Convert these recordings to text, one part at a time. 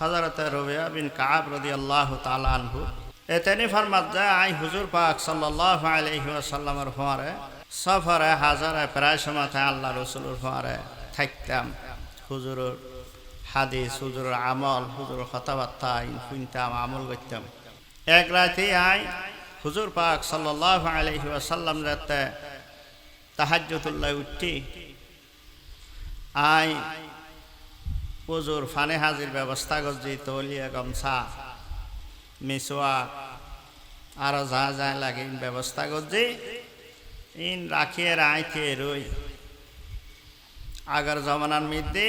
হজরত রবিয়া বিন কাব রদি আল্লাহ তালানহু এতেনি ফরমাত যায় আই হুজুর পাক সাল্লাহ আলহি আসাল্লামের ফোয়ারে সফরে হাজারে প্রায় সময় আল্লাহ রসুলের ফোয়ারে থাকতাম। হুজুরের হাদিস, হুজুরের আমল, হুজুরের কথাবার্তা শুনতাম, আমল করতাম। এক রাতে আই হুজুর পাক সাল্লাহ আলহি আসাল্লাম রাতে তাহাজ্জতুল্লাহ উঠি আই পুজোর ফানে হাজির ব্যবস্থা করছি, তলিয়া গামছা মিসোয়া আরও যা যা লাগে ব্যবস্থা করছি। ইন রাখিয়ে রাইতে রই। আগের জমানার মধ্যে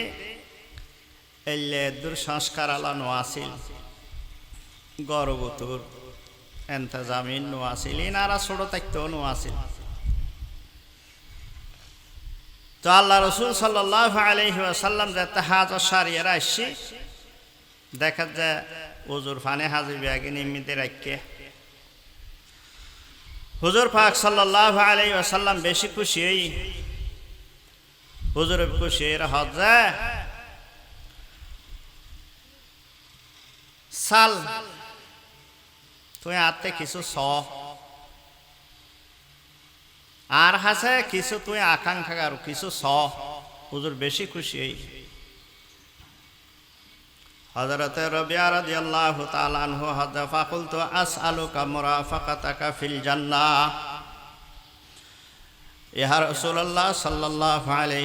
এলে দূর সংস্কার আলা নোয়াছিল, গর্বতুর, এন্তজামিন নোয়াছিল, ইনারা ছোট থাকতেও নোয়াছিল। তো আল্লাহ রসুল সাল্লাহ আলহি আসাল্লাম যে তাহাজ সারিয়ে আসছি, দেখা যায় হুজুর ফানে হাজির ব্যাগে নিমিতে রাখকে হুজুর পাক সাল্লাহ আলহি আসাল্লাম বেশি খুশি হই। হুজুর খুশি হজ সাল, তুই আতে কিছু স আর হাসে, কিছু তুই আকাঙ্ক্ষা আর কিছু স। বেশি খুশি হই হজরত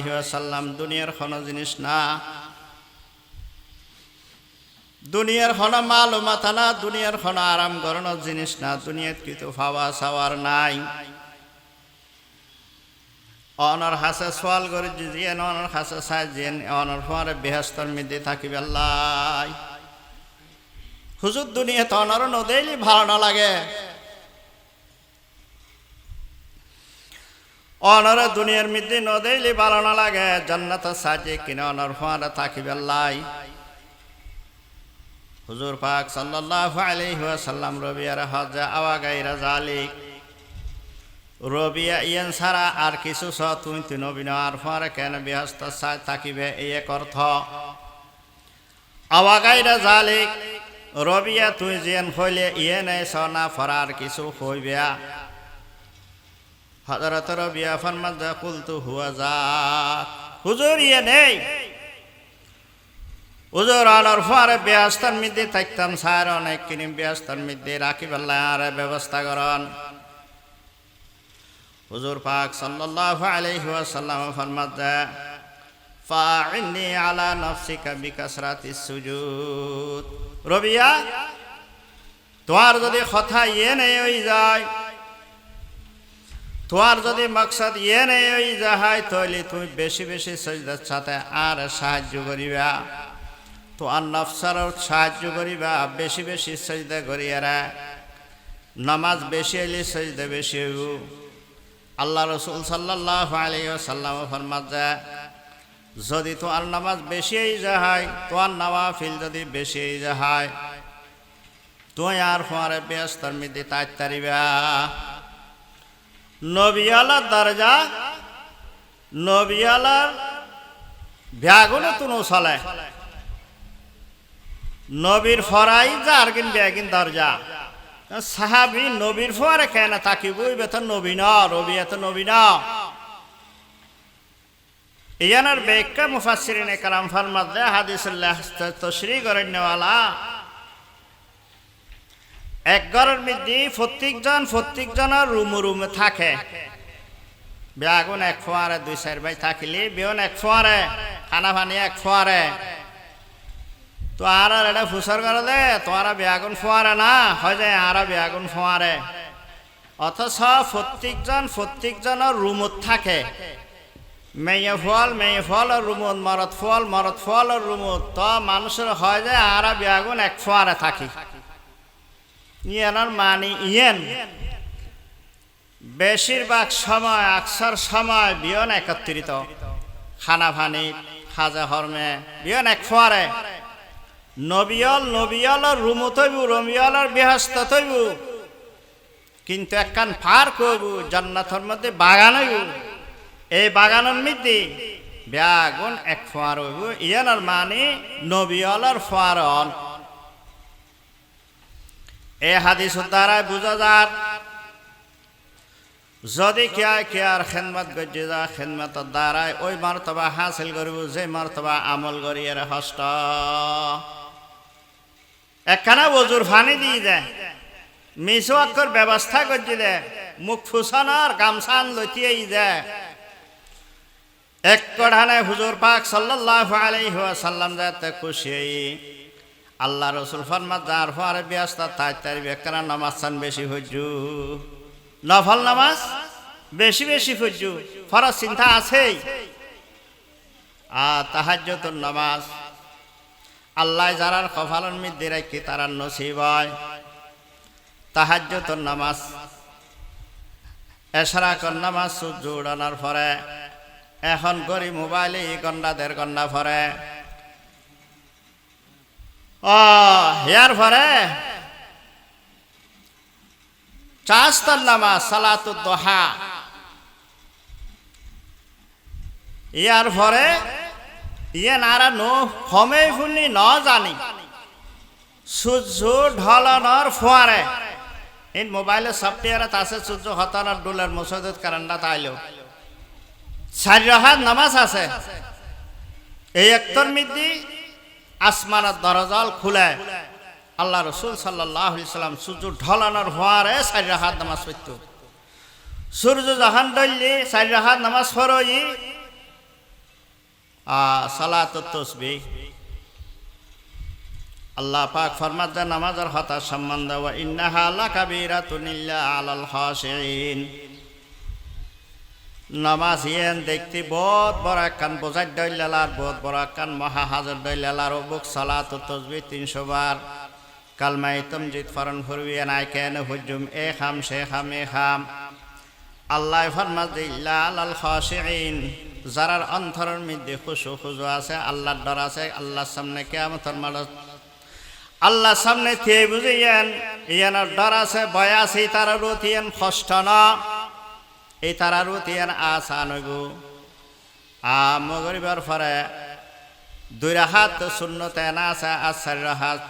ওয়াসাল্লাম, দুনিয়ার কোনো জিনিস না। দুনিয়ার কোনো মালুমাত না, দুনিয়ার কোনো আরাম করানোর জিনিস না। দুনিয়াত কিছু ফাওয়া সাওয়ার নাই। অনর হাসে সোয়াল করে জিয়েন অনর হাসে সাজিয়েন, অনর ফোয়ারে বেহস্তর মিদি থাকিবে আল্লাহ। হুজুর দুনিয়া তো অনর নদেইলি ভালো না লাগে। অনর দুনিয়ার মধ্যে নদেইলি ভালো না লাগে, জন্নত সাজে কিনে অনর ফোয়ারে থাকিবে আল্লাহ। হুজুর পাক সাল্লাল্লাহু আলাইহি ওয়াসাল্লাম রবিয়ার হজ আওয়া গাইরা জালিক। রবিয়া ইয়ান ছাড়া আর কিছু স তুই নবীন আর ফরে কেন ব্যস্ত সাই থাকিবে, এই এক অর্থ। আওয়াগাইরা জালিক, রবিয়া তুই যেন হইলে ইয়ে নেই সনা ফরার কিছু হইবে। হজরত রবিয়া ফরমাদ কুলতু হুয়া যা হুজুর ইয়ে নেই। হুজুর আনার ফরে ব্যস্তার মধ্যে থাকতাম, স্যার অনেক কিনি ব্যস্তার মধ্যে রাখিবেল্লা আর ব্যবস্থা করন। হুজুর পাক সাল্লাল্লাহু আলাইহি ওয়াসাল্লাম ফরমাত ফাইনি আলা নফসিকা বিকাসরাতি সুজুদ। রবিয়া, তোমার যদি কথা ইয়ে নেই হয়ে যায়। তোমার যদি মকসদ ইয়ে নেই হয়ে যায়, তাহলে তুমি বেশি বেশি সজদার সাথে আর সাহায্য করিবা। তোমার নফসার সাহায্য করিবা, বেশি বেশি সজদা করিয়ারা নামাজ বেশি এলে সজদা বেশি হইব। আল্লাহ রসুল সাল্লাহ আলিয়াল্লাম ফরমাত যায় যদি তোমার নামাজ বেশি যাহাই তোমার নওয়াফিল যদি বেশি যাহাই তুই আর ফোয়ারে ব্যস্তর মিদি তাই তারিবা নবিয়ালার দরজা নবিয়ালার ব্যাগুনে তুনো চলে। নবীর ফরাই যার কিন ব্যাগিন দরজা। সাহাবি নবীর ফোয়ারে কেন তাকিব বেতন নবী ন, রবি এত নবী ন। ইয়ানার বেকা মুফাসসিরিনে কালাম ফরমাত দে হাদিসুল্লাহ তশরি করেন নেওয়ালা এক ঘরের মধ্যে প্রত্যেকজন প্রত্যেকজনের রুম রুমে থাকে। বেগুন এক ফোয়ারে, দুই চার ভাই থাকিলে বেগুন এক ফোয়ারে, খানা পানি এক ফোয়ারে। তো আর আর এটা ফুসর করে দে তোমারা বেগুন ফোয়ারে না, হয় যায় আর বেগুন ফোয়ারে। অথচ প্রত্যেকজন, প্রত্যেকজনের রুমত থাকে। মেয়ে ফল মেয়ে ফল আর রুমত মরত ফল মরত ফল আর রুমত। তো মানুষের হয় যায় আর বেগুন এক ফোয়ারে থাকি। ইয়েনার মানি ইয়েন। বেশিরভাগ সময়, আকসার সময় বিয়ন একত্রিত। খানা ফানি খাজা হরমে বিয়ন এক ফোয়ারে। নবিয়ল নবিয়লর রুমু তৈব রমিয়লর বেহস্ত তৈব কিন্তু একখান পার করব জান্নাতর মধ্যে বাগান হইব। এই বাগানের মধ্যে বেয়াগুন এক ফোয়ার হইব ইয়ানোর মানে নবিয়লর ফোয়ারন এ হাদিসের দ্বারা বুঝা যার, যদি কিয়া কিয়ার খেদমত গজ্জে যা খেদমতের দ্বারাই ওই মর্তবা হাসিল করিব, যে মর্তবা আমল করি এর হস্ত। একখানা বজুর ফানি দিয়ে মিশো অক্ষর ব্যবস্থা করছি দে। মুখ ফুসানোর গামছান লইতিয়েই দেয় এক কড়ানে হুজুর পাক সাল্লাল্লাহু আলাইহি ওয়াসাল্লাম যাতে খুশি। আল্লাহ রসুল ফরমাত যার পরে ব্যস্ত তাই তাই বেকার নামাজ চান বেশি হজ্জু। নফল নামাজ বেশি বেশি হজ্জু। ফরজ চিন্তা আছেই। আর তাহাজ্জতুর নামাজ আল্লাহ যারার কফালন মিদ্দি রাখি তারা নসিব হয়। তাহাজ্জতুর নামাজ, এশরাকর নামাজ সূর্য উড়ানোর পরে, এখন গরি মোবাইলে ই ঘণ্টা দেড় ঘণ্টা পরে। ও ইয়ার পরে। চাস্তর নামাজ, সালাতুদ দোহা। ইয়ার পরে ইয়ে নারা নো হমে ফুনি ন জানি। সূর্য ঢলানোর ফোয়ারে। এই মোবাইলের সফটওয়্যারত আছে সূর্য হতানোর ডুলের মুসদত কারণটা তাইলো। চারি রহাত নামাজ আছে। এই একতর মিদ্দি আসমানের দরজাল খুলে। আল্লাহ রসুল সাল্লাহ সাল্লাম সূর্য ঢলানোর হওয়ারে চারি রাহাত নামাজ পড়ত। সূর্য যখন ডললি চারি রাহাত নামাজ ফরই সালাত তসবি আল্লাহ পাক ফরমাত দেন নামাজের হতার সম্বন্ধ, ওয়া ইন্নাহা লাকাবিরা তুনিল্লা আলাল হাসিন নামাজ ইয়েন দেখতে বহুত বড় একখান বোঝার দৈলালার বহুত বড় একখান মহা হাজার দৈলালার বুক সালাত তসবি তিনশো বার। কালমাই তমজিদ ফরন ফুরবি নাই কেন হুজুম এ খাম সে খাম এ খাম। আল্লাহ আলাল খাশিইন যারার অন্তরের মধ্যে খুশু খুজু আছে, আল্লাহর ডর আছে, আল্লাহর সামনে কেমতর মালত আল্লাহর সামনে থিয়ে বুঝিয়েন, ইয়ানোর ডর আছে, ভয় আছে তারা রুথিয়েন কষ্ট না। এই তারার তিয়ান আশা নইব আ মগরিবার ফরে দুই হাত শূন্য তেনা আছে আর চারি হাত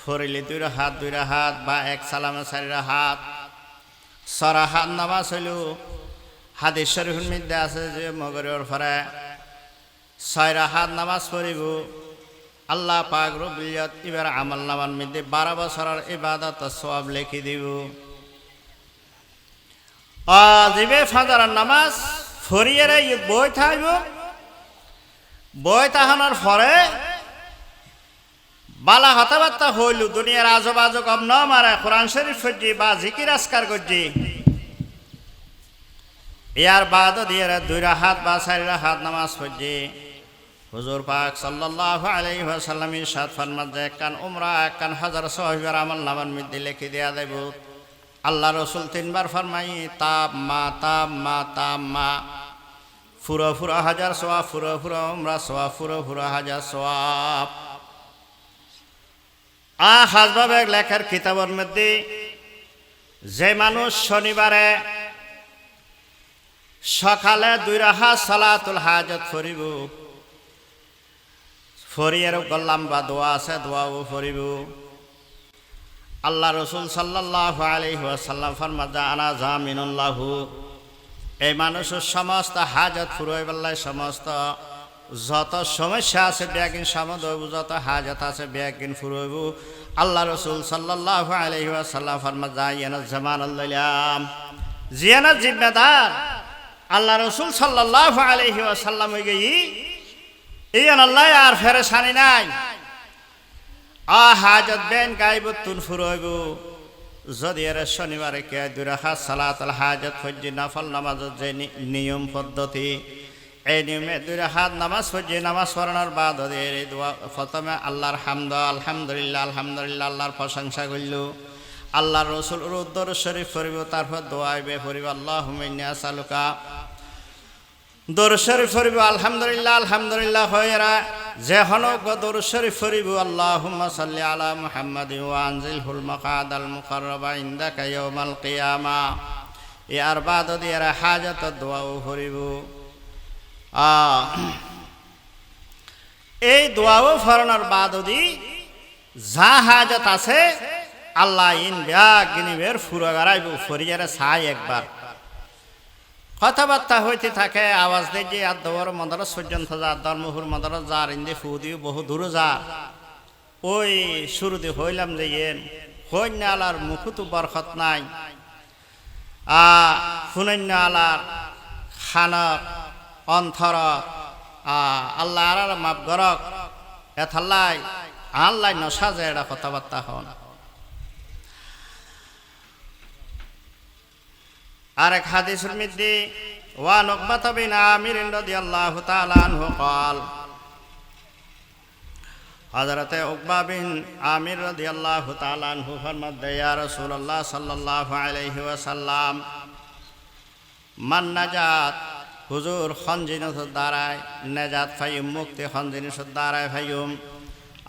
ফরিলি দুই হাত দুই হাত বা এক সালামে চারি হাত সরা হাত নামাজ হইল। হাদিস শরীফের মধ্যে আছে যে মগরিবার ফরে ছয় হাত নামাজ পড়িব। আল্লাহ পাক রবিয়ত এবার আমল নামার মধ্যে বারো বছরের ইবাদত সব লিখি দিব। অজিবে ফাজার নামাজ ফরিয়ারে বই থাকব বই তাহানোর পরে বালা হতাবার্তা হইল দুনিয়ার আজব আজব কম ন মারে কোরআন শরীফ ফজি বা জিকির আসকার করছি। ইয়ার বাদ দিয়ে দুই হাত বা চারি হাত নামাজ পড়ছি। হুজুর পাক সাল্লাল্লাহু আলাইহি ওয়াসাল্লাম ইরশাদ ফরমাত যে কান উমরা কান হাজার সাহাবীর আমল নামান মধ্যে লিখে দেয়া দেব। আল্লাহ রসুল তিনবার ফরমাই তাপ মা তাপ মা তাপ মা। ফুরো ফুরো হাজার সোয়া ফুরো ফুরো উমরা সোয়া ফুরো ফুরো হাজার সোয়াব। আ হাজবাবে লেখার কিতাবের মধ্যে যে মানুষ শনিবারে সকালে দুই রাহা সালাতুল হাজত ফরিব, ফরিয়ের গল্লাম বা দোয়া আছে, দোয়াও ফরিব। আল্লাহ রসুল সাল্লাহ আলহিহাসাল্লাম ফরমাজা আনা জামিনুল্লাহু এই মানুষের সমস্ত হাজত ফুরোয় বেলায় সমস্ত যত সমস্যা আছে ব্যাগিন সামদ যত হাজত আছে ব্যাগিন ফুরোইব আল্লাহ রসুল সাল্লাহ আলহিহাসাল্লাম ফরমাজা ইয়ান জামান আল্লাম জিয়ানা জিম্মেদার। আল্লাহ রসুল সাল্লাহ আলহিহাসাল্লাম হয়ে গেই, ইয়ান আল্লাহ, আর ফেরেসানি নাই। আ হাজত বেন গাইব তুন ফুরইব যদি এর শনিবারে কে দুরাখা সালাত হাজত, ফজ্জি, নাফল নামাজত যে নিয়ম, পদ্ধতি দুই হাত নামাজ ফজ্জি নামাজ পড়ানোর বাদ ওদের এই দোয়া, প্রথমে আল্লাহর হামদ, আলহামদুলিল্লাহ আলহামদুলিল্লাহ, আল্লাহর প্রশংসা করল। আল্লাহর রসুল উদ্দর শরীফ ফরিব তারপর দোয়াইবে ফরিব আল্লাহ হুমাইনিয়া সালুকা দৌর শরীফ ফরিব আলহামদুলিল্লাহ আলহামদুলিল্লাহ হয়েরা যে হনক দৌর শরীফ ফরিব আল্লাহুম্মা সাল্লি আলা মুহাম্মাদ ওয়া আনজিলহুল মাকাদাল মুকাররাবা ইনদাকা ইয়াউমাল কিয়ামা। আর বাদ দিয়ারা হাজাত দোয়াও ফরিব এই দোয়াও ফরনার বাদদি যা হাজত আছে, আল্লাহ ইন গিনিবের ফুরগারাইব ফরিয়ারে ছাই একবার। কথাবার্তা হইতে থাকে, আওয়াজ দিয়ে যে আর দবর মদর সূর্যন্ত যা ধর্মহুর মদর যার ইন্দি ফুদিও বহু দূর যা। ওই শুরুতে হইলাম যে ইয়েন হইন্য আলার মুখুতু বরখত নাই। আ শুনন্য আলার খানক অন্থর আ আল্লাহ আর মাপ গরক এথাল্লাই আল্লাহ নসাজে এটা কথাবার্তা হন আরেক হাদিসের মধ্যে ওয়ান উকবাত বিন আমির রাদিয়াল্লাহু তাআলা আনহু قال হযরতে উকবা বিন আমির রাদিয়াল্লাহু তাআলা আনহু ফরমাতে ইয়া রাসূলুল্লাহ সাল্লাল্লাহু আলাইহি ওয়াসাল্লাম মান নাজাত হুজুর খন জিনিসের দ্বারায়, নেজাত ফাইম মুক্তি খন জিনিসের দ্বারায় ফাইম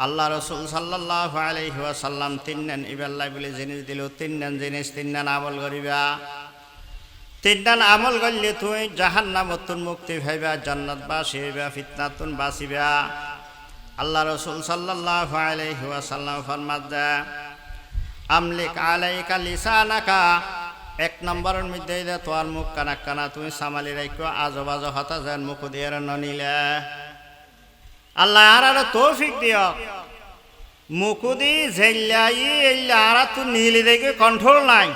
আল্লাহ রসুল সাল্লাল্লাহু আলাইহি ওয়াসাল্লাম তিননেন ইবাল্লাহ বলে জিনিস দিল, তিননেন জিনিস, তিননেন আমল করিবা। তিনটান আমল করলে তুই জাহান নামতুন মুক্তি ভাইবা জান্নাত বাসি হইবা ফিতনাতুন বাসিবা আল্লাহ রসুল সাল্লাহ আলাইহি ওয়াসাল্লাম ফরমাত দা আমলিক আলাইকা লিসানাকা এক নম্বরের মধ্যে দে তোর মুখ কানা কানা, তুমি সামালি রাখো আজো বাজো হতা যেন মুখ দিয়ে ননিলে। আল্লাহ আর আর তৌফিক দিও মুকুদি জেল্লাই এল্লা আর তুই নীলি দেখে কন্ট্রোল নাই।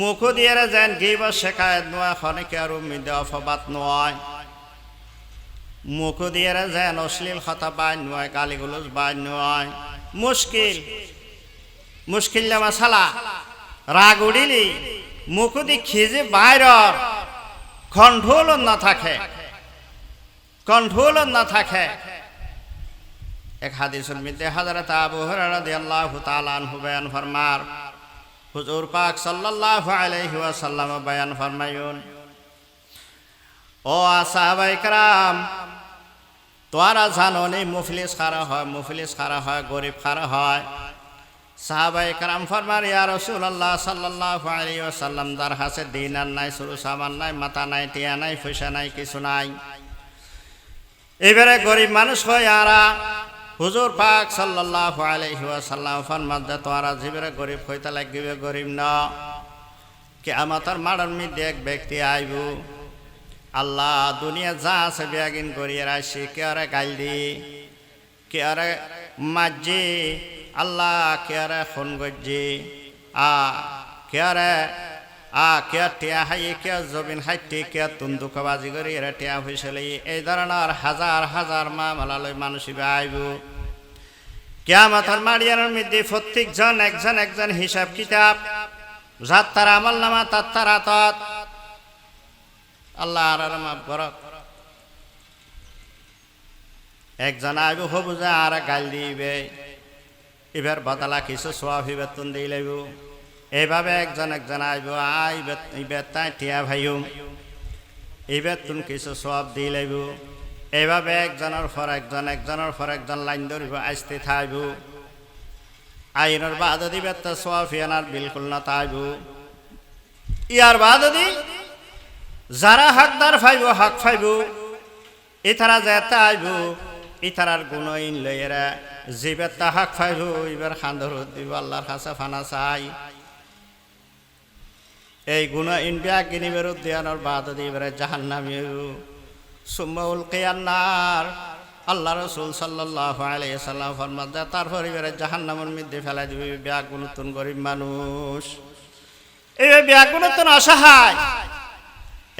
মুখ দিয়ে যেন গিব শেখায়ত নয়, খনিকে আর উম্মিদে অফবাত নয় মুখ দিয়ে যেন অশ্লীল কথা বাই নয় গালিগুলোজ বাই নয় মুশকিল। মুশকিল মাসালা রাগ উড়িলি মুখ দি খিজে বাইরর কন্ট্রোল না থাকে কন্ট্রোল না থাকে এক হাদিসের মধ্যে হাজরত আবু হুরায়রা রাদিয়াল্লাহু তাআলা আনহু বয়ান ফরমার হুজুর পাক সাল্লাল্লাহু আলাইহি ওয়াসাল্লাম বয়ান ফরমায়ুন ও সাহাবাই کرام তোরা জানো নি মুফলিস খারা হয় মুফলিস খারা হয় গরিব খারা হয় সাহাবাই কারাম ফরমার, ইয়া রসুল আল্লাহ সাল্লাহ আলী ওসাল্লাম দার হাসে দিন আর নাই, সুরু সামান নাই, মাথা নাই, টিয়া নাই পয়সা নাই, কিছু নাই। এবারে গরিব মানুষ হয়, আরা, হুজুর পাক সাল্লাহ আলহি ওয়াসাল্লাম ফরমার দে তোরা জীবরে গরিব হইতে লাগবে, গরিব ন। কে আমার মারার মিদি এক ব্যক্তি আইব, আল্লাহ, দুনিয়া যা আছে বিয়াগিন করিয়ে রাখছি, কে আরে গাইলি কে আরে মাজি আল্লাহ কে আরে ফোন গজ্জি আ কে আরে আ কে টিয়া হাই কে জবিন হাইটি কে তুন্দুকবাজি করি, এরা টিয়া হয়েছিল এই ধরনের হাজার হাজার মামলালৈ মানুষ আইব। কেয়ামতের মারিয়ার মধ্যে প্রত্যেকজন, একজন একজন হিসাব কিতাব। যার তার আমল নামা, তার তার আতত। আল্লাহ আর মাফ করক। একজন আইব, হবু যে আর গাল দিবে। এবার বদলা কিছু সোয়াব বেতন দিয়ে লাইব। এইভাবে একজন একজন আইব আইবে ইবে তাই টিয়া ভাইও। এইবার তুমি কিছু সোয়াব দিয়ে লাইব। এইভাবে একজনের পর একজন, একজনের পর একজন লাইন ধরিব আসতে থাকব আইনের বাদ দিবে তো সোয়াফিয়ানার বিলকুল না তাইব। ইয়ার বাদ দি যারা হকদার ফাইব, হক ফাইব। ইতারা যেতে আইব ইতারার গুণইন লইয়েরা জিবের তা হক ফাইব এবার খান্দর, দিব আল্লাহর কাছে ফানা চাই। এই গুণ ইন্ডিয়া কিনিবের উদ্যানের বাদ দিবে জাহান নামিও সুম্মাউল কেয়ান্নার, আল্লাহ রসুল সাল্লাহ আলাইসাল্লাম ফরমাদ তারপর এবারে জাহান নামের মধ্যে ফেলাই দিবে ব্যাগ নতুন গরিব মানুষ। এই ব্যাগ নতুন অসহায়।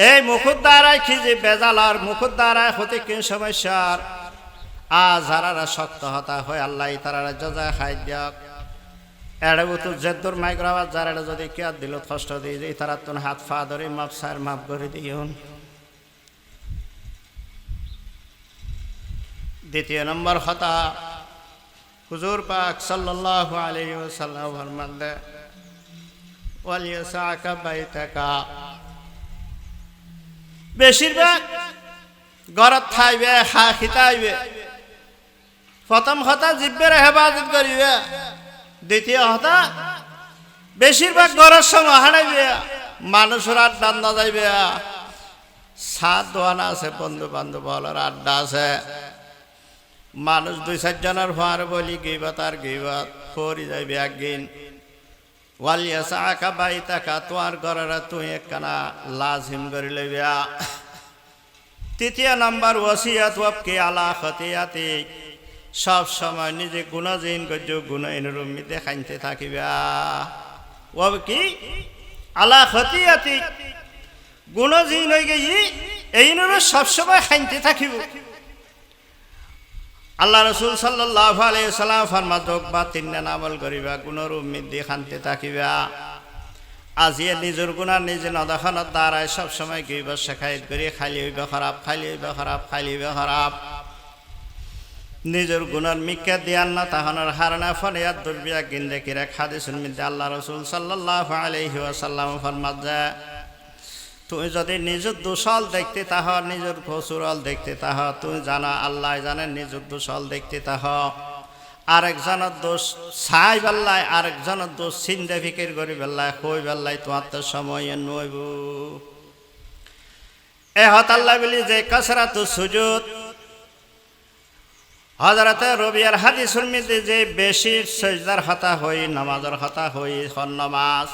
এই মুখুর দ্বারাই খিজি বেজালার মুখুর দ্বারাই হতে কি সমস্যার? আ যারা শক্ত হতা হয় আল্লাহ তারা যজা খাই দিয়ক। এড়ে তো জেদ্দুর মাইগ্রাবাদ যারা যদি কে দিল, কষ্ট দিয়ে তারা তোর হাত ফা ধরে মাপ সার মাপ করে দিও দ্বিতীয় নম্বর হতা, হুজুর পাক সাল্লাল্লাহু আলাইহি ওয়াসাল্লাম ফরমানদে ওয়ালিয়াসাকা বাইতাকা। বেশিরভাগ ঘরত থাইবে হা খিতাইবে। প্রথম হতা জিব্বের হেফাজত করিবে। দ্বিতীয় হতা বেশিরভাগ ঘরের সঙ্গে হারাইবে মানুষের আড্ডা দান্দা যাইবে। সাত দোয়ানা আছে বন্ধু বান্ধব বলার আড্ডা আছে। মানুষ দুই চারজনের ভার বলি, গিবাত আর গিবাত ফরি যাইবে একদিন। ওয়ালিয়া চাকা বাই তাকা তোমার ঘরের তুই একখানা লাজিম করে লইবিয়া তৃতীয় নাম্বার ওসিয়াত ওয়াবকে আলা খতিয়াতি। সব সময় নিজে গুণাজীন গজ্য গুণহীন রুমিতে খাইতে থাকিবা। ওব কি? আলা খতিয়াতি। গুণজীন হয়ে গেই এই সবসময় খাইতে থাকিব। আল্লাহ রসুল সাল্লাহ আলাইসাল্লাম ফরমাতক বা তিনটা নামল করিবা গুণর উম্মিদ দিয়ে থাকিবা। আজিয়ে নিজের গুণা নিজে নদাখনত দ্বারায় সবসময় গইব শেখায়ত করি খালি হইবে খারাপ খালি হইবে খারাপ খালি হইবে খারাপ। নিজের গুণের মিক্কা দিয়ান না, তাহনের হারনা ফরিয়াদ দুর্বিয়া গিন্দে কিরে খাদিসুল মিদ্দে আল্লাহ রসুল সাল্লাহ আলহি ওয়াসাল্লাম ফরমাত যায় তুমি যদি নিজের দোষল দেখতে তাহ, নিজের কসুরল দেখতে তাহ তুমি জানা, আল্লাহ জানে নিজের দোষল দেখতে তাহ। আরেকজনের দোষ চাই বেল্লাই আরেকজনের দোষ চিন্তা ফিকির করি বেল্লাই কই বেল্লাই তোমার তো সময় নইব। এ হত আল্লাহ বলি যে কসরা তো সুযোগ হজরতে রবিয়ার হাদিস শুনমিতে যে বেশি সজদার হতা হই, নামাজের হতা হই হন নামাজ।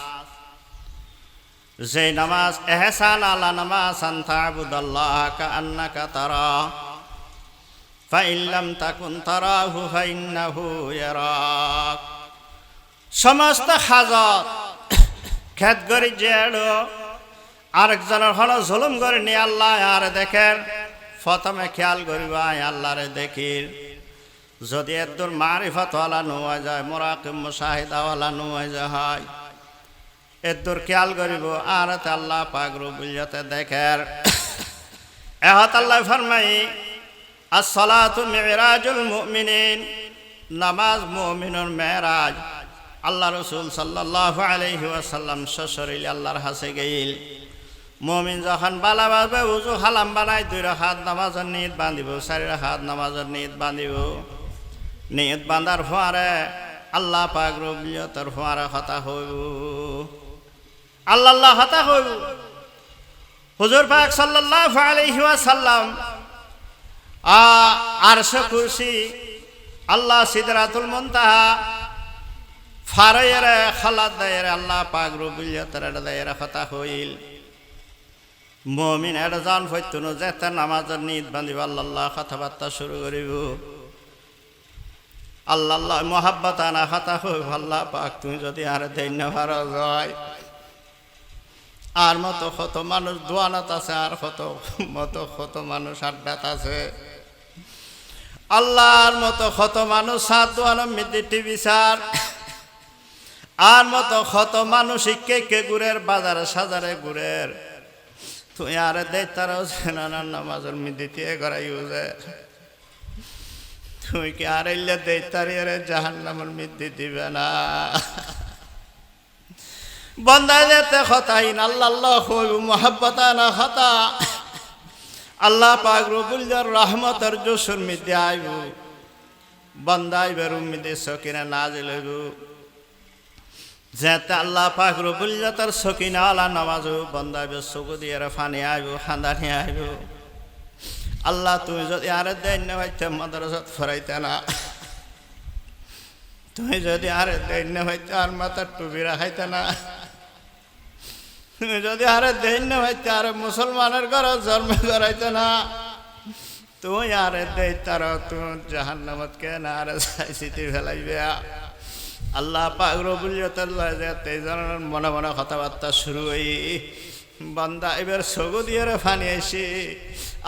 যে নামাজ, এহসান আলা নামাজ আন্তাবুদাল্লাহ কা আন্নাকা তারা। ফাইল্লাম তাকুন তারাহু, ফাইন্নাহু ইয়ারাক। সমস্ত হাজত খেত করি জেড়ো আরেকজনের হল জুলুম করে নি আল্লাহ, আর দেখেন, প্রথমে খেয়াল করিবা আল্লাহরে দেখির। যদি এদুর মারিফতওয়ালা নোয়া যায়, মোরাকিম মুশাহিদাওয়ালা নোয়া যায়, হয়। এদুর খেয়াল করিব আর আল্লাহ পাক রুবুলিয়তে দেখের এহত আল্লাহ ফরমাই, আসসালাতু মিরাজুল মুমিনিন, নামাজ মুমিনুর মেরাজ। আল্লাহ রসুল সাল্লাহ আলহি ওয়াসাল্লাম শ্বশুরিল আল্লাহর হাসে গেইল। মমিন যখন বালা বাজবে, উজু হালাম বানাই দুই হাত নামাজের নিয়ত বান্ধিব, চারি হাত নামাজের নিয়ত বান্ধিব। নিয়ত বান্ধার ফোয়ারে আল্লাহ পাক রবিয়তর ফোয়ারে হতা হইব আল্লাহ আল্লাহ হতা হইব হুজুর পাক সাল্লাহ আলহি ওয়াসাল্লাম আরশ কুরসি আল্লাহ সিদরাতুল মুনতাহা ফারাইয়ের খালাদ দায়ের আল্লাহ পাক রবিয়তর দায়ের হতা হইল মমিন এটা জান ফৈতুন যেতে নামাজের নিদ বান্ধিব আল্লাহ কথাবার্তা শুরু করিব আল্লাহ মহাব্বত আনা কথা হই আল্লাহ পাক, তুমি যদি আর ভার যায় আর মতো কত মানুষ দোয়ানাত আছে, আর কত মতো কত মানুষ আড্ডাত আছে। আল্লাহর মতো কত মানুষ সাত দোয়ানো মিদিটি বিচার আর মতো কত মানুষ কে কে গুড়ের বাজারে সাজারে গুড়ের। তুই আরে দেখ তারাও সেনানার নামাজের মিদিতে যে তুই কি আর এলে দেখ তারি আরে জাহান নামের মিদি দিবে না। বন্দায় যেতে খতাইন আল্লাহ আল্লাহ মোহাব্বতা না খতা। আল্লাহ পাক রবুল্লার রহমতর জোসুর মিদে আইব। বন্দাই বেরু মিদে সকিনা নাজিল হইব। যেতে আল্লাহ পাক রবুল্লাতার সকিনা আলা নামাজ বন্দাইবে চকু দিয়ে ফানি আইব, খান্দানি আইব। আল্লাহ তুমি যদি আরে হইতে মাদ্রাসাত ফরাইতে না। তুমি যদি আরে হইতে আর মাথার টুপি রাখাইতে না। তুমি যদি আরে হইতে আরে মুসলমানের ঘর জন্ম করাইতে না। তুই আরে দেই তার তুমি জাহান নামত না আরে চাইছিতে ফেলাইবে। আল্লাহ পাক রবুল্লাহ যাতে জানার মনে মনে কথাবার্তা শুরু হই। বান্দা, এবার সগু দিয়ে ফানি আইসি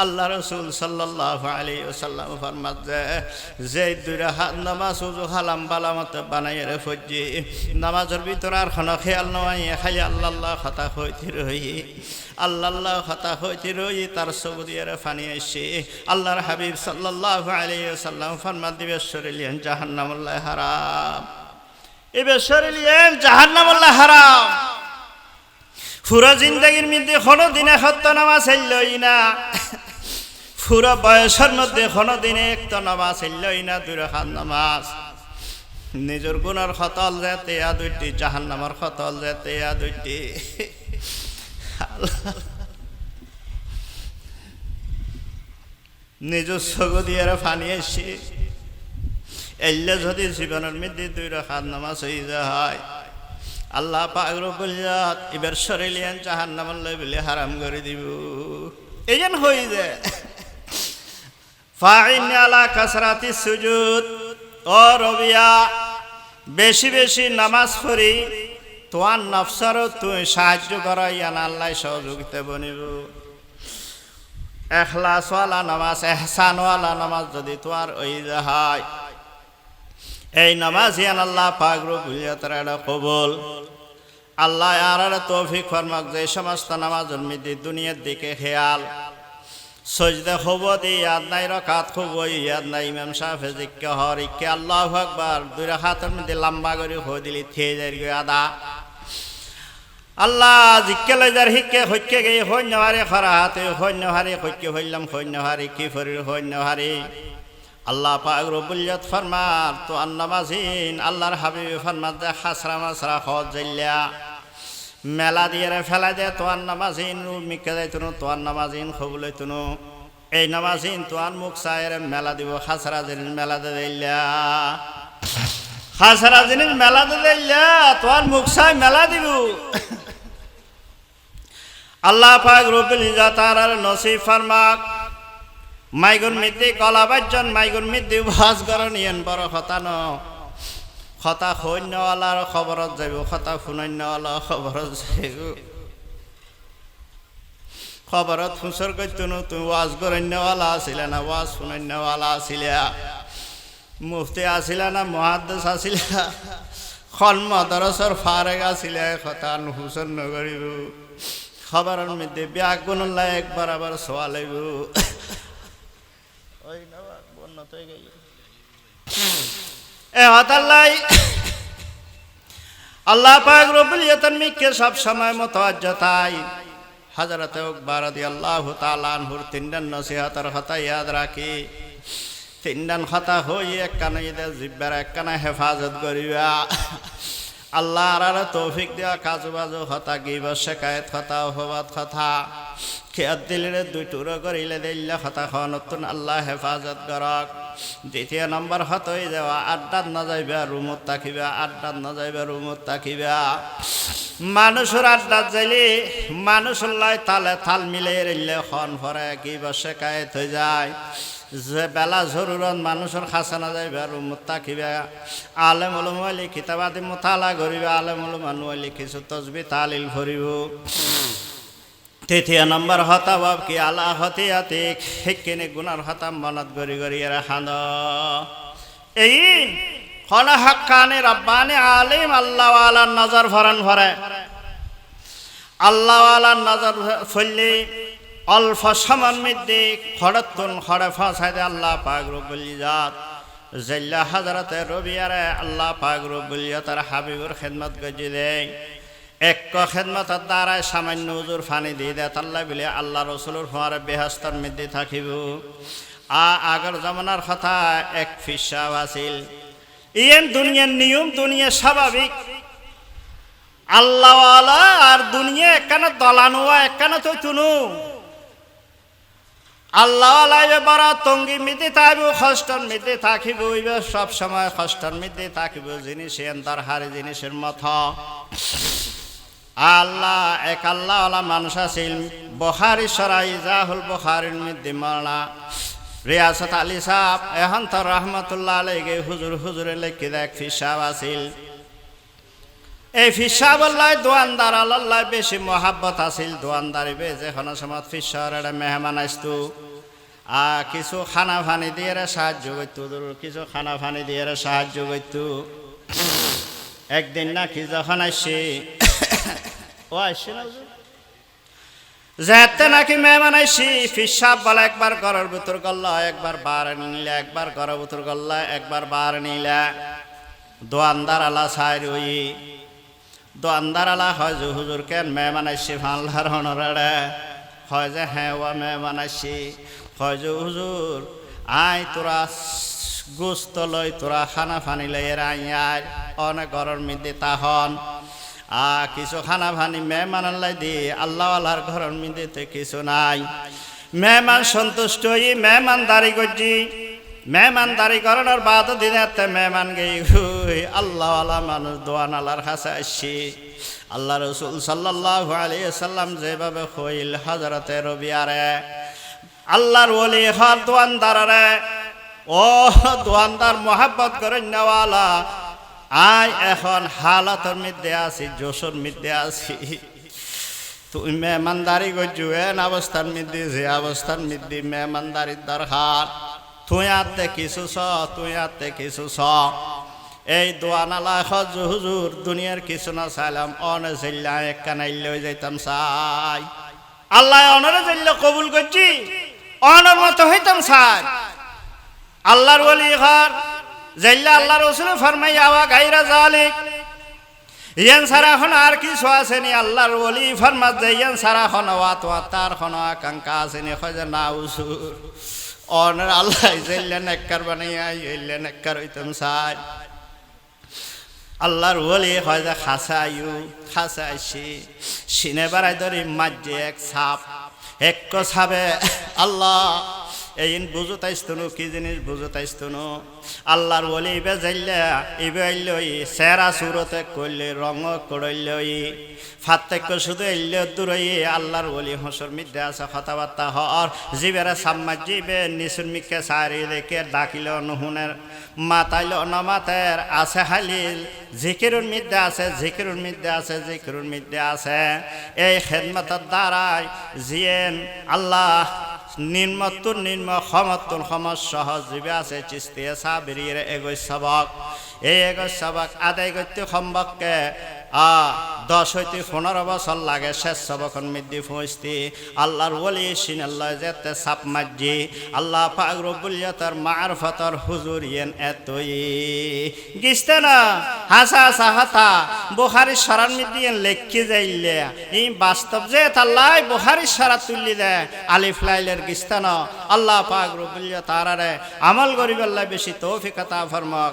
আল্লাহ রসুল সাল্লাহ আলী ওসাল্লাম ফরমাত যে দুইটা হাত নামাজ উজু হালাম বালামত বানাই রে ফজি নামাজের ভিতর আর খন খেয়াল নয় খালি আল্লাহ হতা হইতে রই। আল্লাহ হতা হইতে রই, তার সগু দিয়ে ফানি আইসি আল্লাহর হাবিব সাল্লাহ আলী ওসাল্লাম ফরমাত দিবে শরীলিয়ান জাহান্নামুল্লাহ হারাম। এবার শরীলিয়ান জাহান্নামুল্লাহ হারাম। পুরো জিন্দগির মধ্যে কোনো দিনে সত্য নামাজ চাইলই না। পুরো বয়সের মধ্যে কোনো দিনে একটা নামাজ চাইলই না, দুই রেখার নামাজ। নিজের গুণের খতল যে তেয়া দুইটি জাহান নামার খতল যে তেয়া দুইটি। নিজস্ব দিয়ে ফানি আসছি এলে যদি জীবনের মধ্যে দুই রাখাত নামাজ হয়ে যায়। আল্লাহ পাগর বলিয়াত এবার সরেলিয়ান চাহার নামাল্লাই বলে হারাম করে দিব। এই যেন হয়ে যায় ফাইন আলা কাসরাতি সুজুদ। ও রবিয়া, বেশি বেশি নামাজ পড়ি, তোমার নফসারও তুই সাহায্য করা ইয়ান আল্লাহ সহযোগিতা বনিব। এখলাসওয়ালা নামাজ, এহসানওয়ালা নামাজ যদি তোমার ওই হয় এই নামাজ আল্লাহ পাগরু বুঝিয়া তারা এটা কবল। আল্লাহ আর তৌফিক ফরমাক, যে সমস্ত নামাজের মধ্যে দুনিয়ার দিকে খেয়াল। সজদে হব দি ইয়াদ নাই, রকাত হব ইয়াদ নাই, ইমাম সাহেব জিক্কে হর ইকে আল্লাহ আকবার, দুই রাখাতের মধ্যে লম্বা করে হয়ে দিলি, থিয়ে যাই গই আদা। আল্লাহ জিক্কে লই যার হিকে হইকে গে সৈন্য হারে খরা হাতে সৈন্য হারে হইকে হইলাম সৈন্য হারে কি ফরির সৈন্য হারে আল্লাহ পাক রবুল্লাত ফরমার, তো আন্নামাজিন আল্লাহর হাবিব ফরমার দে হাসরা মাসরা হজ জাইলা মেলা দিয়ে ফেলা দে তোয়ার নামাজিন মিকে যাই তুনু তোয়ার নামাজিন খবুলাই তুনু। এই নামাজিন তোয়ার মুখ চায়ের মেলা দিব, খাসরা জিনিস মেলা দে দিল্লা খাসরা জিনিস মেলা দে দিল্লা তোয়ার মুখ চাই মেলা দিব। আল্লাহ পাক রবিল ইজা তার নসিব ফারমাক মাইগুর মিদ্দি কলাবাজন মাইগুর মিদ্দি ভাজ গরণ, ইয়েন বড় হতানো খতা সৈন্যৱালাৰ খবৰত যাব খতা শুনন্যৱালাৰ খবৰত যাব খবৰত ফুচৰ কৈতনো তুমি ৱাজ গৰণ্যৱালা আছিলে না ৱাজ শুনন্যৱালা আছিলে। মুফতি আছিলে না মহাদ্দেশ আছিলে খন মদৰসৰ ফাৰেক আছিলে খতা নুহুচন নকৰিব খবৰৰ মধ্যে ব্যাগ গুণলাই একবাৰ আবাৰ চোৱা লাগিব উন্নত হৈ গেল এ হতাল্লাই আল্লাহ। পাক রব্বুল ইয়াতানমিকে সব সময় মতওয়াজ্জতাই হযরত আকবর রাদিয়াল্লাহু তাআলা আনহুর তিনডান নসিহতের কথা ইয়াদ রাখি। তিনডান কথা হই একখানা ঈদের জিব্বার, একখানা হেফাজত করিবা। আল্লাহ আর তৌফিক দেওয়া কাজু বাজু হতা গিব শেখায়ত কথা অহবাদ কথা। খেয়াত দিলে দুই টুরো করিলে দিল্লে হতা নতুন আল্লাহ হেফাজত করক। দ্বিতীয় নম্বর হত হয়ে যাওয়া আড্ডাত না যাইবা রুমত থাকিবা, আড্ডাত না যাইবা রুমত থাকিবা। মানুষের আড্ডাত যাইলে মানুষের লাই তালে তাল মিলে রেলে খন ভরে কি বসে কায়েত হয়ে যায়। যে বেলা জরুরত মানুষের খাসা না যাইবা রুমত থাকিবা। আলেম উলুমালি কিতাবাদি মোতালা করিবা আলেম উলুমানুয়ালি কিছু তসবি তালিল ভরিব। তৃতীয় নম্বর হতা বাব কি আলা হতিয়াতে সেইখিনি গুণৰ হতা মনত গৰি গৰি খান এই হল হাক্কানি রব্বানি আলিম, আল্লাহওয়ালার নজর ভরণ ভরে। আল্লাহওয়ালার নজর ফললে অল্প সময়ের মধ্যে খড়তুন খড়ে ফাঁসাই দে আল্লাহ পাক রব্বুল জাত জল্লা হাজরতে রবিয়ারে আল্লাহ পাক রব্বুল তার হাবিবুর খেদমত গজি দেয়। এক খেদমতের দ্বারাই সামান্য উজুর ফানি দিয়ে দেয়, তাল্লা বিলে আল্লাহ রসুলোর ফোয়ারে বেহস্তর মধ্যে থাকিব। আ আগর জমানার কথা এক ফিসাব আছিল ইয়েন দুনিয়ার নিয়ম দুনিয়া স্বাভাবিক। আল্লাহ আর দুনিয়া একখানে দলানুয়া একখানে তো তুনু আল্লাহ বড় তঙ্গি মিদি থাকিব ষষ্ঠর মিদি থাকিব সব সময় ষষ্ঠর মিদি থাকিব জিনিস এন্তার হারি জিনিসের মত। আল্লাহ এক আল্লাহ মানুষ আছিল বহারি সরাই জাহুল বহারির মধ্যে মারা রিয়াসত আলী সাহ এখন তো রহমতুল্লাহ আলাইকে হুজুর হুজুরে লেখি দেখ ফিসাব আছিল। এই ফিসাব আল্লাহ দোয়ানদার আল্লাহ বেশি মহাব্বত আছিল। দোয়ানদারি বে যে কোনো সময় ফিসার একটা মেহমান আসতো। আর কিছু খানা ফানি দিয়ে সাহায্য করতো কিছু খানা ফানি দিয়ে সাহায্য করতো। একদিন নাকি যখন আসছে ও আসছে নাকি মেহমান আইসি ফিসাব বলে একবার ঘরের ভিতর গল্লা, একবার বার নিলে, একবার ঘরের ভিতর গল্লা, একবার বার নিলে। দোয়ানদার আলা সাই ওই দোয়ানদার আলা হয় যে, হুজুর কেন মেহমান আইসি ফানলার হনরে হয় যে হ্যাঁ ও মেহমান আইসি হয় যে, হুজুর আই তোরা গোস্ত লই, তোরা খানা ফানি লই এর আই আয় অনেক ঘরের মধ্যে তাহন। আ কিছু খানা ফানি মেহমান আল্লাহ দি আল্লাহ আল্লাহর ঘরের মধ্যে কিছু নাই। মেহমান সন্তুষ্ট হই মেহমানদারি করছি মেহমানদারি করানোর বাদ দিনে মেহমান গেই হুই, আল্লাহ আল্লাহ মানুষ দোয়ান আল্লাহর কাছে আসছি। আল্লাহ রসুল সাল্লাহ আলিয়া সাল্লাম যেভাবে হইল হজরতে রবিয়ারে আল্লাহর ওলি হর দোয়ানদারে ও দোয়ানদার মোহাব্বত করে নেওয়ালা আই এখন হালাতর মধ্যে আছি, জোশর মধ্যে আছি। তুই মেহমানদারি করছু এন অবস্থান মধ্যে যে অবস্থান মধ্যে মেহমানদারির দরকার। তুই আতে কিছু স, তুই আতে কিছু স। এই দোয়ানালা হজ হুজুর, দুনিয়ার কিছু না চাইলাম, অনে চিল্লা এক কানাইল লই যাইতাম চাই। আল্লাহ অনরে চিল্লা কবুল করছি, অনর মতো হইতাম চাই। আল্লাহর ওলি ঘর জাইল্লা আল্লাহ রসুল ফরমাই আওয়া গাইরা জালিক ইয়ান সারা খন আর কিছু আসেনি আল্লাহর ওলি ফরমাত যে ইয়ান সারা খন ওয়াত তার খন আকাঙ্ক্ষা আছে আসেনি খোঁজে না উসুর অনের আল্লাহ জাইল্লা নেককার বানাইয়া ইল্লা নেককার হইতাম সাই আল্লাহর ওলি হয় যে খাসা আয়ু খাসা আইসি সিনে বাড়াই ধরি মাঝে এক সাপ, এক সাবে আল্লাহ এই বুঝতাইস্তনু কি জিনিস বুঝো বুঝতাইস্তনু আল্লাহর ওলি ইবে যাইলে ইবে সেরা সুরতে করলে রঙ করইলই ফাত্তেক্য শুধু এলে দূরই, আল্লাহর ওলি হসর মিদ্যে আছে কথাবার্তা হর। জিবেরা সাম্মার জিবে নিসুর মিকে সারি দেখে ডাকিল নুহুনের, মাতাইল নমাতের আছে হালিল। জিকিরুর মিদ্যে আছে, জিকিরুর মিদ্যে আছে, জিকিরুর মিদ্যে আছে। এই খেদমতের দ্বারাই জিয়েন আল্লাহ নির্মত্তুর নির্ম ক্ষমাতুন সমাজ সহজ জীবে আছে চিস্তিয়ে সাবিরির এগোই সবক। এই এগোই সবক আদায় করতে সম্ভবকে। আ, দশ হইতে পনেরো বছর লাগে, শেষ সবকন মিদ্দি ফুঁসতি। আল্লাহর ওলি সিন, আল্লাহ যেতে সাপ মাজি আল্লাহ পাক রবুল্যতর মারফতর হুজুর ইয়েন এতই। গিসতে না, হাসা হাসা হাতা, বুখারি সরান মিদ্দি ইয়েন লেখি যাইলে। এই বাস্তব যে তাল্লাই বুখারি সরা তুললি দে আলিফ লাইলের গিস্তে না, আল্লাহ পাক রবুল্য তারারে আমল গরিব আল্লাহ বেশি তৌফিকতা ফরমক।